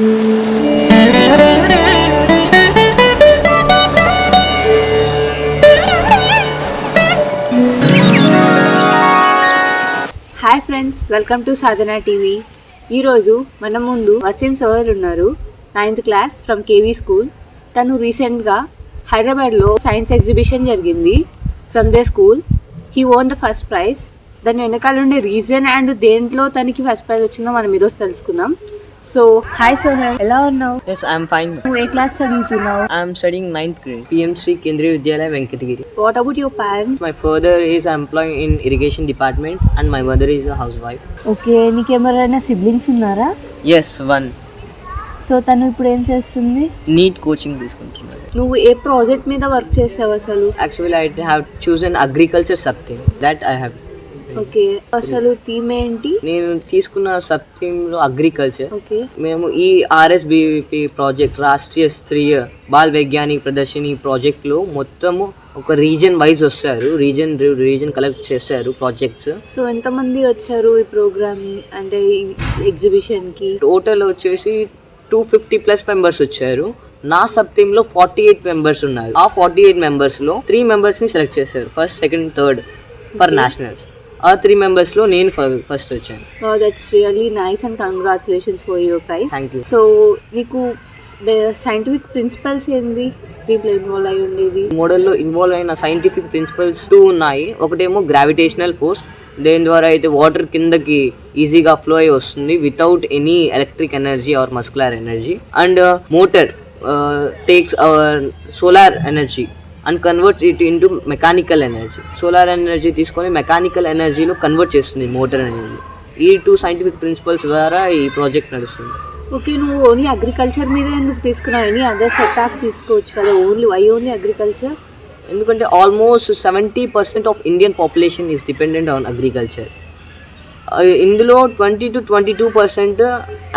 Hi friends welcome to Sadhana TV. ఈరోజు మన ముందు వసీం సోహర్ ఉన్నారు. Ninth class from KV school. తను రీసెంట్గా హైదరాబాద్లో సైన్స్ ఎగ్జిబిషన్ జరిగింది from the school he won the first prize దాని వెనకాల ఉండే రీజన్ అండ్ దేంట్లో తనకి ఫస్ట్ ప్రైజ్ వచ్చిందో మనం ఈరోజు తెలుసుకుందాం. సో హాయ్ సోహర్ ఎలా ఉన్నావు Yes, I'm fine. నువ్వు ఏ క్లాస్ చదువుతున్నావు I'm studying ninth grade. PMC Kendriya Vidyalaya Venkatagiri. What about your parents My father is employed in irrigation department and my mother is a housewife. Okay నీకెవరైనా siblings ఉన్నారా Yes, one. So తను ఇప్పుడు ఏం చేస్తుంది Neat coaching తీసుకుంటున్నాను. నువ్వు ఏ project మీద work చేసావు అసలు Actually, I have chosen agriculture something that I have. Okay. అసలు థీమ్ ఏంటి? నేను తీసుకున్న సబ్థీమ్లో అగ్రికల్చర్. ఓకే. మేము ఈ ఆర్ఎస్బిపి ప్రాజెక్ట్ రాష్ట్రీయ స్తరీయ బాల్ వైజ్ఞానిక ప్రదర్శిని ప్రాజెక్ట్లో మొత్తము ఒక రీజన్ వైజ్ వస్తారు. రీజన్ రీజన్ కలెక్ట్ చేస్తారు ప్రాజెక్ట్స్. సో ఎంతమంది వచ్చారు ఈ ప్రోగ్రామ్ అంటే ఈ ఎగ్జిబిషన్కి టోటల్ వచ్చేసి టూ ఫిఫ్టీ ప్లస్ మెంబర్స్ వచ్చారు. నా సబ్ టీమ్లో ఫార్టీ ఎయిట్ మెంబర్స్ ఉన్నారు. ఆ ఫార్టీ ఎయిట్ మెంబర్స్లో త్రీ మెంబర్స్ని సెలెక్ట్ చేశారు. First second third for nationals. ఆ త్రీ మెంబర్స్లో నేను ఫస్ట్ వచ్చాను. That's really nice and congratulations for your prize thank you so నీకు సైంటిఫిక్ ప్రిన్సిపల్స్ ఏంది? దీంట్లో ఇన్వాల్వ్ అయి ఉండేది. మోడల్లో ఇన్వాల్వ్ అయిన సైంటిఫిక్ ప్రిన్సిపల్స్ టూ ఉన్నాయి. ఒకటేమో గ్రావిటేషనల్ ఫోర్స్ దేని ద్వారా అయితే వాటర్ కిందకి ఈజీగా ఫ్లో అయి వస్తుంది without any electric energy or muscular energy and motor takes our solar energy and converts it into mechanical energy solar energy తీసుకొని మెకానికల్ ఎనర్జీలో కన్వర్ట్ చేస్తుంది మోటార్ అనేది. ఈ టూ సైంటిఫిక్ ప్రిన్సిపల్స్ ద్వారా ఈ ప్రాజెక్ట్ నడుస్తుంది. ఓకే నువ్వు ఓన్లీ అగ్రికల్చర్ మీద ఎందుకు తీసుకున్నావు? ఎనీ అదర్ సెక్టార్స్ తీసుకోవచ్చు కదా? ఓన్లీ వై ఓన్లీ అగ్రికల్చర్ ఎందుకంటే almost seventy percent of Indian population is dependent on agriculture ఇందులో twenty two twenty two percent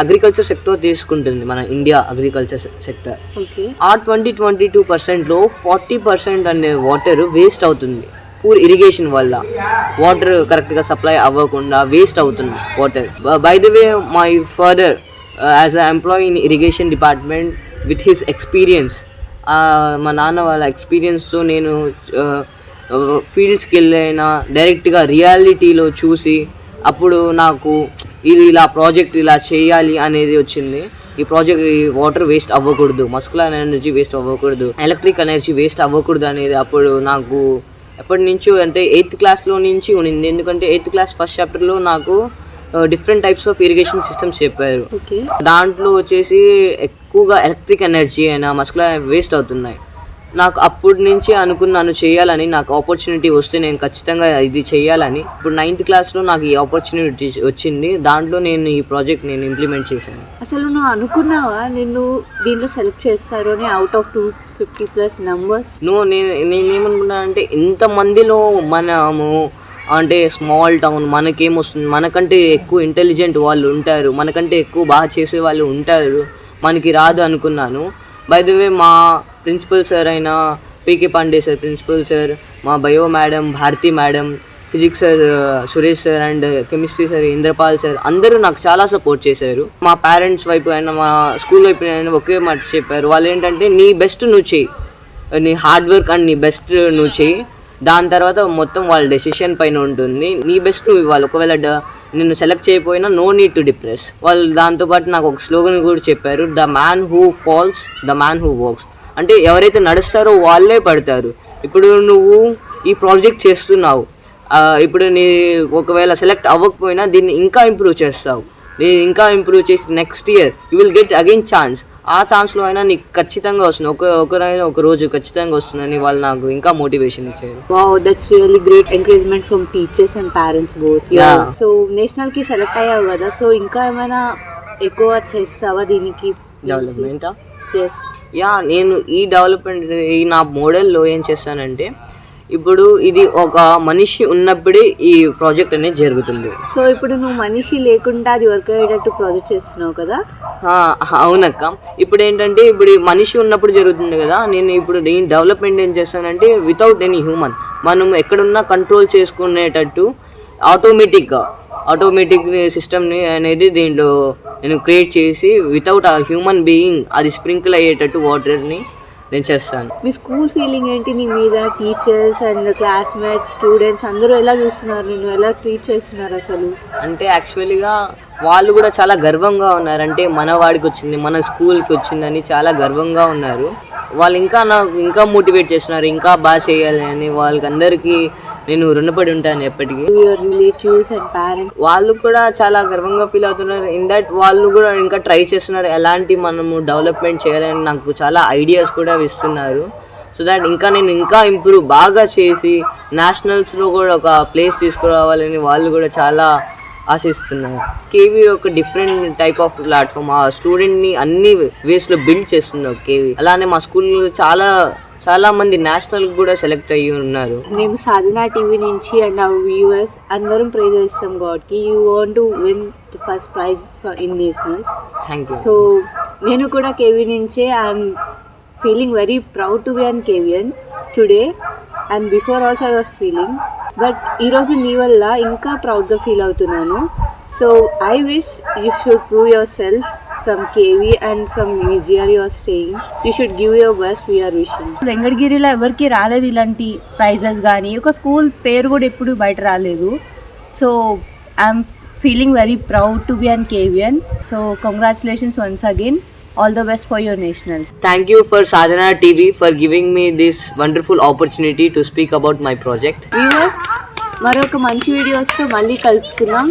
agriculture sector తీసుకుంటుంది మన ఇండియా అగ్రికల్చర్ సెక్టర్. ఓకే. ఆ ట్వంటీ ట్వంటీ టూ పర్సెంట్లో forty percent అనే water waste అవుతుంది. Poor irrigation వల్ల. Water కరెక్ట్గా supply అవ్వకుండా వేస్ట్ అవుతుంది water. By the way my father as a employee in irrigation department with his experience మా నాన్న వాళ్ళ ఎక్స్పీరియన్స్తో నేను ఫీల్డ్స్కి వెళ్ళైనా డైరెక్ట్గా రియాలిటీలో చూసి అప్పుడు నాకు ఇది ఇలా ప్రాజెక్ట్ ఇలా చేయాలి అనేది వచ్చింది. ఈ ప్రాజెక్ట్ ఈ వాటర్ వేస్ట్ అవ్వకూడదు. మస్కులర్ ఎనర్జీ వేస్ట్ అవ్వకూడదు. ఎలక్ట్రిక్ ఎనర్జీ వేస్ట్ అవ్వకూడదు అనేది అప్పుడు నాకు ఎప్పటి నుంచో అంటే ఎయిత్ క్లాస్లో నుంచి ఉన్నింది. ఎందుకంటే ఎయిత్ క్లాస్ ఫస్ట్ చాప్టర్లో నాకు different types of irrigation systems చెప్పారు. ఓకే దాంట్లో వచ్చేసి ఎక్కువగా ఎలక్ట్రిక్ ఎనర్జీ అయినా మస్కులర్ వేస్ట్ అవుతున్నాయి. నాకు అప్పటి నుంచి అనుకున్నాను చేయాలని నాకు ఆపర్చునిటీ వస్తే నేను ఖచ్చితంగా ఇది చేయాలని. ఇప్పుడు నైన్త్ క్లాస్లో నాకు ఈ ఆపర్చునిటీ వచ్చింది. దాంట్లో నేను ఈ ప్రాజెక్ట్ నేను ఇంప్లిమెంట్ చేశాను. అసలు నువ్వు అనుకున్నావా నిన్ను దీంట్లో సెలెక్ట్ చేస్తారు అని out of two fifty plus numbers నువ్వు నేను నేనేమనుకున్నానంటే ఇంతమందిలో మనము అంటే స్మాల్ టౌన్ మనకేమొస్తుంది? మనకంటే ఎక్కువ ఇంటెలిజెంట్ వాళ్ళు ఉంటారు. మనకంటే ఎక్కువ బాగా చేసే వాళ్ళు ఉంటారు. మనకి రాదు అనుకున్నాను. బై ద వే మా ప్రిన్సిపల్ సార్ అయిన PK Pandey sir principal sir మా bio madam Bharati madam physics sir Suresh sir and chemistry sir Indrapal sir అందరూ నాకు చాలా సపోర్ట్ చేశారు. మా పేరెంట్స్ వైపు అయినా మా స్కూల్ వైపు అయినా ఒకే మాట చెప్పారు. వాళ్ళు ఏంటంటే నీ బెస్ట్ నువ్వు చేయి నీ హార్డ్ వర్క్ అండ్ నీ బెస్ట్ నువ్వు చేయి దాని తర్వాత మొత్తం వాళ్ళ డెసిషన్ పైన ఉంటుంది. నీ బెస్ట్ నువ్వు ఇవ్వాలి. ఒకవేళ నిన్ను సెలెక్ట్ చేయకపోయినా నో నీడ్ టు డిప్రెస్ వాళ్ళు దాంతోపాటు నాకు ఒక స్లోగన్ కూడా చెప్పారు. The man who falls the man who works అంటే ఎవరైతే నడుస్తారో వాళ్ళే పడతారు. ఇప్పుడు నువ్వు ఈ ప్రాజెక్ట్ చేస్తున్నావు. ఇప్పుడు నీ ఒకవేళ సెలెక్ట్ అవ్వకపోయినా దీన్ని ఇంకా ఇంప్రూవ్ చేస్తావు. నేను ఇంకా ఇంప్రూవ్ చేసి next year you will get again chance. ఆ ఛాన్స్లో అయినా నీకు ఖచ్చితంగా వస్తుంది. ఒక ఒకరైనా ఒక రోజు ఖచ్చితంగా వస్తుందని వాళ్ళు నాకు ఇంకా మోటివేషన్ ఇచ్చారు. Wow that's really great encouragement from teachers and parents both. So నేషనల్కి select అయ్యావు కదా సో ఇంకా ఏమైనా ఎక్కువ చేస్తావా దీనికి? డెవలప్మెంటా యా నేను ఈ డెవలప్మెంట్ ఈ నా మోడల్లో ఏం చేస్తానంటే ఇప్పుడు ఇది ఒక మనిషి ఉన్నప్పుడే ఈ ప్రాజెక్ట్ అనేది జరుగుతుంది. సో ఇప్పుడు నువ్వు మనిషి లేకుండా అది వర్క్ అయ్యేటట్టు ప్రాజెక్ట్ చేస్తున్నావు కదా? అవునక్క. ఇప్పుడు ఏంటంటే ఇప్పుడు మనిషి ఉన్నప్పుడు జరుగుతుంది కదా నేను ఇప్పుడు నేను డెవలప్మెంట్ ఏం చేస్తానంటే వితౌట్ ఎనీ హ్యూమన్ మనం ఎక్కడున్నా కంట్రోల్ చేసుకునేటట్టు ఆటోమేటిక్గా ఆటోమేటిక్ సిస్టమ్ని అనేది దీంట్లో నేను క్రియేట్ చేసి వితౌట్ ఆ హ్యూమన్ బీయింగ్ అది స్ప్రింకిల్ అయ్యేటట్టు వాటర్ని నేను చేస్తాను. మీ స్కూల్ ఫీలింగ్ ఏంటి? నీ మీద టీచర్స్ అండ్ క్లాస్మేట్స్ స్టూడెంట్స్ అందరూ ఎలా చూస్తున్నారు? నేను ఎలా ట్రీట్ చేస్తున్నారు అసలు? అంటే యాక్చువల్గా వాళ్ళు కూడా చాలా గర్వంగా ఉన్నారు. అంటే మన వాడికి వచ్చింది మన స్కూల్కి వచ్చిందని చాలా గర్వంగా ఉన్నారు. వాళ్ళు ఇంకా నాకు ఇంకా మోటివేట్ చేస్తున్నారు ఇంకా బాగా చేయాలి అని వాళ్ళకందరికీ నేను రుణపడి ఉంటాను ఎప్పటికీ. యువర్ రిలేటివ్స్ అండ్ పేరెంట్స్ వాళ్ళు కూడా చాలా గర్వంగా ఫీల్ అవుతున్నారు. ఇన్ దట్ వాళ్ళు కూడా ఇంకా ట్రై చేస్తున్నారు ఎలాంటి మనము డెవలప్మెంట్ చేయాలని నాకు చాలా ఐడియాస్ కూడా ఇస్తున్నారు. సో దట్ ఇంకా నేను ఇంకా ఇంప్రూవ్ బాగా చేసి నేషనల్స్లో కూడా ఒక ప్లేస్ తీసుకురావాలని వాళ్ళు కూడా చాలా ఆశిస్తున్నారు. కేవీ ఒక డిఫరెంట్ టైప్ ఆఫ్ ప్లాట్ఫామ్ ఆ స్టూడెంట్ని అన్ని వేస్లో బిల్డ్ చేస్తుంది ఒక కేవీ అలానే మా స్కూల్లో చాలా చాలా మంది నేషనల్ కూడా సెలెక్ట్ అయ్యి ఉన్నారు. మేము సాధన టీవీ నుంచి అండ్ అవర్ వ్యూవర్స్ అందరం ప్రే చేస్తాం గాడ్కి. You want to win the first prize in nationals thank you so నేను కూడా కేవీ నుంచే I'm feeling very proud to be an KVian today and before also I was feeling but ఈరోజు నీ వల్ల ఇంకా ప్రౌడ్గా ఫీల్ అవుతున్నాను. So I wish you should prove yourself from KV and from మ్యూజియర్ your staying you should give your best we're wishing వెంకటగిరిలో ఎవరికి రాలేదు ఇలాంటి ప్రైజెస్ కానీ ఒక స్కూల్ పేరు కూడా ఎప్పుడు బయట రాలేదు. So I'm feeling very proud to be an KVian so congratulations once again all the best for your nationals Thank you for Sadhana TV for giving me this wonderful opportunity to speak about my project. Viewers మరొక మంచి వీడియోస్తో మళ్ళీ కలుసుకుందాం.